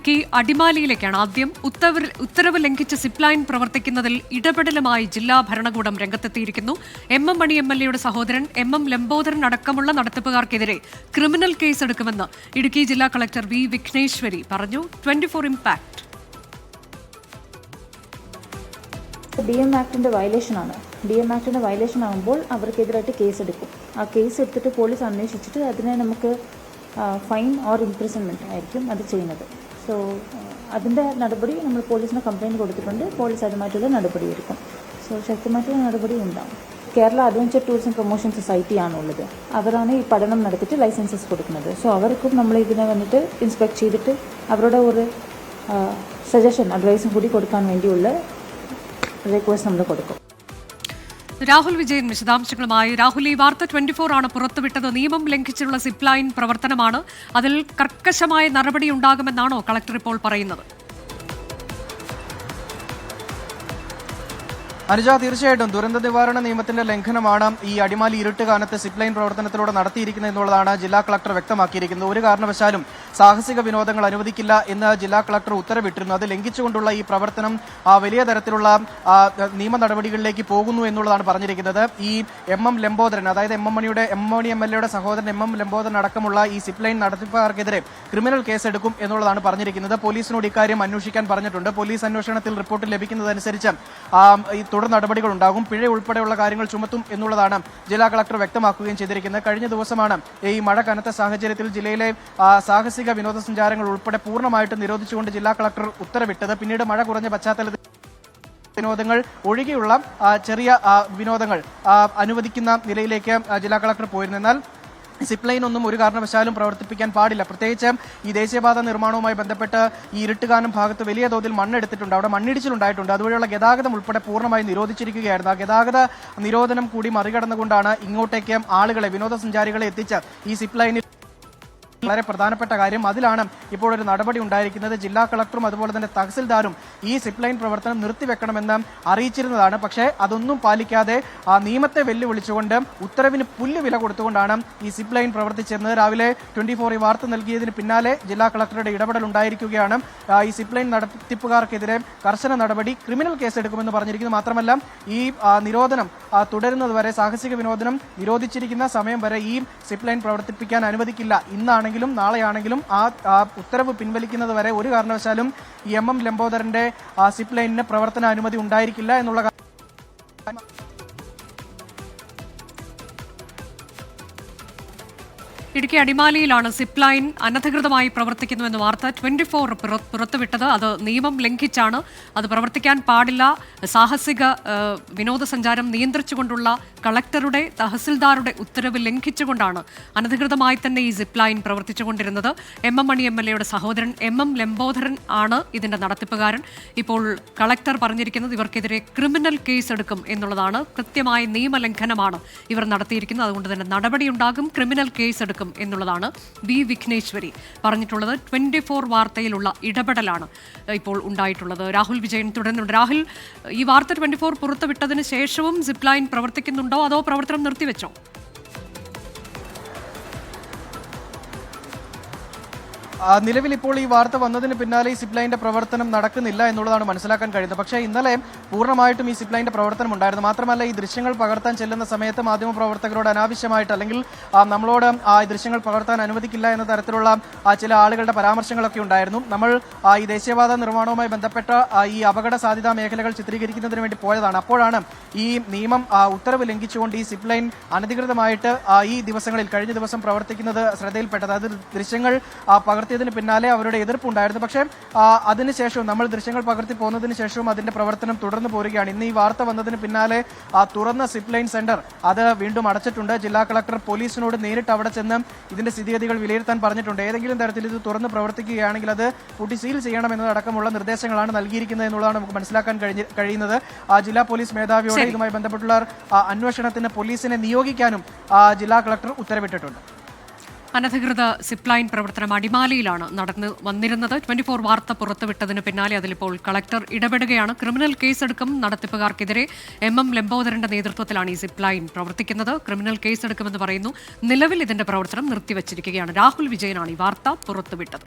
ഇടുക്കി അടിമാലിയിലേക്കാണ്. ആദ്യം ഉത്തരവ് ഉത്തരവ് ലംഘിച്ച് സിപ്പ് ലൈൻ പ്രവർത്തിക്കുന്നതിൽ ഇടപെടലുമായി ജില്ലാ ഭരണകൂടം രംഗത്തെത്തിയിരിക്കുന്നു. M M Mani M L എയുടെ സഹോദരൻ എം എം ലംബോദരൻ അടക്കമുള്ള നടത്തിപ്പുകാർക്കെതിരെ ക്രിമിനൽ കേസെടുക്കുമെന്ന് ഇടുക്കി ജില്ലാ കളക്ടർ വി വിഘ്നേശ്വരി പറഞ്ഞു. Twenty four impact D M ആക്ടിന്റെ വയലേഷനാണ്. ഡി എം ആക്ടിന്റെ വയലേഷൻ ആകുമ്പോൾ അവർക്കെതിരായിട്ട് കേസ് എടുക്കും ആ കേസ് എടുത്തിട്ട് പോലീസ് അന്വേഷിച്ചിട്ട് അതിനെ നമുക്ക് ഫൈൻ ഓർ ഇംപ്രിസൺമെന്റ് ആയിരിക്കും അത് ചെയ്യുന്നത്. സോ അതിന്റെ നടപടി നമ്മൾ പോലീസിന് കംപ്ലയിന്റ് കൊടുത്തിട്ടുണ്ട്. പോലീസ് അതുമായിട്ടുള്ള നടപടി എടുക്കും. സോ ശക്തമായിട്ടുള്ള നടപടി ഉണ്ടാവും. Kerala adventure tourism promotion society ആണുള്ളത്. അവരാണ് ഈ പഠനം നടത്തിയിട്ട് ലൈസൻസസ് കൊടുക്കുന്നത്. സോ അവർക്കും നമ്മൾ ഇതിനെ വന്നിട്ട് ഇൻസ്പെക്ട് ചെയ്തിട്ട് അവരുടെ ഒരു സജഷൻ അഡ്വൈസും കൂടി കൊടുക്കാൻ വേണ്ടിയുള്ള റിക്വസ്റ്റ് നമ്മൾ കൊടുക്കും. രാഹുൽ വിജയൻ വിശദാംശങ്ങളുമായി. രാഹുൽ ഈ വാർത്ത ട്വന്റി ഫോർ ആണ് പുറത്തുവിട്ടത്. നിയമം ലംഘിച്ചുള്ള സിപ്ലൈൻ പ്രവർത്തനമാണ്. അതിൽ കർക്കശമായ നടപടി ഉണ്ടാകുമെന്നാണോ കളക്ടർ ഇപ്പോൾ പറയുന്നത്? അനുജ തീർച്ചയായിട്ടും. ദുരന്ത നിവാരണ നിയമത്തിന്റെ ലംഘനമാണ് ഈ അടിമാലി ഇരുട്ട് കാലത്ത് സിപ്ലൈൻ ലൈൻ പ്രവർത്തനത്തിലൂടെ നടത്തിയിരിക്കുന്നത് എന്നുള്ളതാണ് ജില്ലാ കളക്ടർ വ്യക്തമാക്കിയിരിക്കുന്നത്. ഒരു കാരണവശാലും സാഹസിക വിനോദങ്ങൾ അനുവദിക്കില്ല എന്ന് ജില്ലാ കളക്ടർ ഉത്തരവിട്ടിരുന്നു. അത് ലംഘിച്ചുകൊണ്ടുള്ള ഈ പ്രവർത്തനം വലിയ തരത്തിലുള്ള നിയമ നടപടികളിലേക്ക് പോകുന്നു എന്നുള്ളതാണ് പറഞ്ഞിരിക്കുന്നത്. ഈ എം എം ലംബോദരൻ അതായത് എം എം മണിയുടെ എം മണി എം എൽ എയുടെ സഹോദരൻ എം എം ലംബോദരൻ അടക്കമുള്ള ഈ സിപ്ലൈൻ ലൈൻ നടത്തിപ്പുകാർക്കെതിരെ ക്രിമിനൽ കേസെടുക്കും എന്നുള്ളതാണ് പറഞ്ഞിരിക്കുന്നത്. പോലീസിനോട് ഇക്കാര്യം അന്വേഷിക്കാൻ പറഞ്ഞിട്ടുണ്ട്. പോലീസ് അന്വേഷണത്തിൽ റിപ്പോർട്ട് ലഭിക്കുന്നതനുസരിച്ച് തുടർ നടപടികൾ ഉണ്ടാകും. പിഴ ഉൾപ്പെടെയുള്ള കാര്യങ്ങൾ ചുമത്തും എന്നുള്ളതാണ് ജില്ലാ കളക്ടർ വ്യക്തമാക്കുകയും ചെയ്തിരിക്കുന്നത്. കഴിഞ്ഞ ദിവസമാണ് ഈ മഴ കനത്ത സാഹചര്യത്തിൽ ജില്ലയിലെ സാഹസിക വിനോദസഞ്ചാരങ്ങൾ ഉൾപ്പെടെ പൂർണമായിട്ട് നിരോധിച്ചുകൊണ്ട് ജില്ലാ കളക്ടർ ഉത്തരവിട്ടത്. പിന്നീട് മഴ കുറഞ്ഞ പശ്ചാത്തലത്തിൽ വിനോദങ്ങൾ ഒഴികെയുള്ള ചെറിയ വിനോദങ്ങൾ അനുവദിക്കുന്ന നിലയിലേക്ക് ജില്ലാ കളക്ടർ പോയിരുന്നു എന്നാൽ സിപ്പ് ലൈൻ ഒന്നും ഒരു കാരണവശാലും പ്രവർത്തിപ്പിക്കാൻ പാടില്ല. പ്രത്യേകിച്ച് ഈ ദേശീയപാത നിർമ്മാണവുമായി ബന്ധപ്പെട്ട് ഈ ഇരുട്ടുകാനം ഭാഗത്ത് വലിയ തോതിൽ മണ്ണെടുത്തിട്ടുണ്ട്. അവിടെ മണ്ണിടിച്ചിലുണ്ടായിട്ടുണ്ട്. അതുവഴിയുള്ള ഗതാഗതം ഉൾപ്പെടെ പൂർണമായി നിരോധിച്ചിരിക്കുകയായിരുന്നു. ആ ഗതാഗത നിരോധനം കൂടി മറികടന്നുകൊണ്ടാണ് ഇങ്ങോട്ടേക്ക് ആളുകളെ വിനോദസഞ്ചാരികളെ എത്തിച്ച് ഈ സിപ്പ് ലൈനിൽ വളരെ പ്രധാനപ്പെട്ട കാര്യം. അതിലാണ് ഇപ്പോൾ ഒരു നടപടി ഉണ്ടായിരിക്കുന്നത്. ജില്ലാ കളക്ടറും അതുപോലെ തന്നെ തഹസിൽദാരും ഈ സിപ്പ് ലൈൻ പ്രവർത്തനം നിർത്തിവെക്കണമെന്ന് അറിയിച്ചിരുന്നതാണ്. പക്ഷേ അതൊന്നും പാലിക്കാതെ ആ നിയമത്തെ വെല്ലുവിളിച്ചുകൊണ്ട് ഉത്തരവിന് പുല്ല് വില കൊടുത്തുകൊണ്ടാണ് ഈ സിപ്പ് ലൈൻ പ്രവർത്തിച്ചിരുന്നത്. രാവിലെ ട്വന്റി ഫോർ ഈ വാർത്ത നൽകിയതിന് പിന്നാലെ ജില്ലാ കളക്ടറുടെ ഇടപെടൽ ഉണ്ടായിരിക്കുകയാണ്. ഈ സിപ്പ് ലൈൻ നടത്തിപ്പുകാർക്കെതിരെ കർശന നടപടി ക്രിമിനൽ കേസ് എടുക്കുമെന്ന് പറഞ്ഞിരിക്കുന്നു. മാത്രമല്ല ഈ നിരോധനം തുടരുന്നതുവരെ തുടരുന്നത് വരെ സാഹസിക വിനോദനം നിരോധിച്ചിരിക്കുന്ന സമയം വരെ ഈ സിപ്പ് ലൈൻ പ്രവർത്തിപ്പിക്കാൻ അനുവദിക്കില്ല. ഇന്നാണെങ്കിലും നാളെയാണെങ്കിലും ആ ഉത്തരവ് പിൻവലിക്കുന്നത് വരെ ഒരു കാരണവശാലും എം എം ലംബോദരന്റെ സിപ്പ് ലൈനിന് പ്രവർത്തന അനുമതി ഉണ്ടായിരിക്കില്ല എന്നുള്ള ഇടുക്കി അടിമാലിയിലാണ് സിപ്പ് ലൈൻ അനധികൃതമായി പ്രവർത്തിക്കുന്നുവെന്ന വാർത്ത ട്വന്റി ഫോർ പുറത്തുവിട്ടത്. അത് നിയമം ലംഘിച്ചാണ്. അത് പ്രവർത്തിക്കാൻ പാടില്ല. സാഹസിക വിനോദസഞ്ചാരം നിയന്ത്രിച്ചുകൊണ്ടുള്ള കളക്ടറുടെ തഹസിൽദാരുടെ ഉത്തരവ് ലംഘിച്ചുകൊണ്ടാണ് അനധികൃതമായി തന്നെ ഈ zip line പ്രവർത്തിച്ചുകൊണ്ടിരുന്നത്. M M Mani M L എയുടെ സഹോദരൻ എം എം ലംബോധരൻ ആണ് ഇതിന്റെ നടത്തിപ്പുകാരൻ. ഇപ്പോൾ കളക്ടർ പറഞ്ഞിരിക്കുന്നത് ഇവർക്കെതിരെ ക്രിമിനൽ കേസ് എടുക്കും എന്നുള്ളതാണ്. കൃത്യമായ നിയമലംഘനമാണ് ഇവർ നടത്തിയിരിക്കുന്നത്. അതുകൊണ്ട് തന്നെ നടപടിയുണ്ടാകും. ക്രിമിനൽ കേസ് എടുക്കും. എന്നുള്ളതാണ് വി വിഘ്നേശ്വരി പറഞ്ഞിട്ടുള്ളത്. ട്വന്റി ഫോർ വാർത്തയിലുള്ള ഇടപെടലാണ് ഇപ്പോൾ ഉണ്ടായിട്ടുള്ളത്. രാഹുൽ വിജയൻ തുടരുന്നുണ്ട്. രാഹുൽ ഈ വാർത്ത ട്വന്റി ഫോർ പുറത്തുവിട്ടതിന് ശേഷവും സിപ്പ് ലൈൻ പ്രവർത്തിക്കുന്നുണ്ടോ അതോ പ്രവർത്തനം നിർത്തിവെച്ചോ? നിലവിൽ ഇപ്പോൾ ഈ വാർത്ത വന്നതിന് പിന്നാലെ ഈ സിപ്ലൈന്റെ പ്രവർത്തനം നടക്കുന്നില്ല എന്നുള്ളതാണ് മനസ്സിലാക്കാൻ കഴിയുന്നത്. പക്ഷേ ഇന്നലെ പൂർണമായിട്ടും ഈ സിപ്പ് ലൈനിന്റെ പ്രവർത്തനം ഉണ്ടായിരുന്നു മാത്രമല്ല ഈ ദൃശ്യങ്ങൾ പകർത്താൻ ചെല്ലുന്ന സമയത്ത് മാധ്യമപ്രവർത്തകരോട് അനാവശ്യമായിട്ട് അല്ലെങ്കിൽ നമ്മളോട് ആ ദൃശ്യങ്ങൾ പകർത്താൻ അനുവദിക്കില്ല എന്ന തരത്തിലുള്ള ചില ആളുകളുടെ പരാമർശങ്ങളൊക്കെ ഉണ്ടായിരുന്നു. നമ്മൾ ഈ ദേശീയപാത നിർമ്മാണവുമായി ബന്ധപ്പെട്ട ഈ അപകട സാധ്യതാ മേഖലകൾ ചിത്രീകരിക്കുന്നതിന് വേണ്ടി പോയതാണ്. അപ്പോഴാണ് ഈ നിയമം ഉത്തരവ് ലംഘിച്ചുകൊണ്ട് ഈ സിപ്പ് ലൈൻ അനധികൃതമായിട്ട് ഈ ദിവസങ്ങളിൽ കഴിഞ്ഞ ദിവസം പ്രവർത്തിക്കുന്നത് ശ്രദ്ധയിൽപ്പെട്ടത്. അത് ദൃശ്യങ്ങൾ പകർത്തിയതിന് പിന്നാലെ അവരുടെ എതിർപ്പുണ്ടായിരുന്നു. പക്ഷേ അതിനുശേഷവും നമ്മൾ ദൃശ്യങ്ങൾ പകർത്തി പോകുന്നതിന് ശേഷവും അതിന്റെ പ്രവർത്തനം തുടർന്ന് പോരുകയാണ്. ഇന്ന് ഈ വാർത്ത വന്നതിന് പിന്നാലെ ആ തുറന്ന സിപ്പ് ലൈൻ സെന്റർ അത് വീണ്ടും അടച്ചിട്ടുണ്ട്. ജില്ലാ കളക്ടർ പോലീസിനോട് നേരിട്ട് അവിടെ ചെന്ന് ഇതിന്റെ സ്ഥിതിഗതികൾ വിലയിരുത്താൻ പറഞ്ഞിട്ടുണ്ട്. ഏതെങ്കിലും തരത്തിൽ ഇത് തുറന്ന് പ്രവർത്തിക്കുകയാണെങ്കിൽ അത് പൂട്ടി സീൽ ചെയ്യണം എന്നതടക്കമുള്ള നിർദ്ദേശങ്ങളാണ് നൽകിയിരിക്കുന്നത് എന്നുള്ളതാണ് നമുക്ക് മനസ്സിലാക്കാൻ കഴിയുന്നത്. ആ ജില്ലാ പോലീസ് മേധാവിയോട് ഇതുമായി ബന്ധപ്പെട്ടുള്ള അന്വേഷണത്തിന് പോലീസിനെ നിയോഗിക്കാനും ആ, ജില്ലാ കളക്ടർ ഉത്തരവിട്ടിട്ടുണ്ട്. അനധികൃത സിപ്പ് ലൈൻ പ്രവർത്തനം അടിമാലിയിലാണ് നടന്നു വന്നിരുന്നത്. ട്വന്റി ഫോർ വാർത്ത പുറത്തുവിട്ടതിന് പിന്നാലെ അതിലിപ്പോൾ കളക്ടർ ഇടപെടുകയാണ്. ക്രിമിനൽ കേസെടുക്കും നടത്തിപ്പുകാർക്കെതിരെ എം എം ലംബോദരന്റെ നേതൃത്വത്തിലാണ് ഈ സിപ്പ് ലൈൻ പ്രവർത്തിക്കുന്നത്. ക്രിമിനൽ കേസെടുക്കുമെന്ന് പറയുന്നു. നിലവിൽ ഇതിന്റെ പ്രവർത്തനം നിർത്തിവച്ചിരിക്കുകയാണ്. രാഹുൽ വിജയനാണ് ഈ വാർത്ത പുറത്തുവിട്ടത്.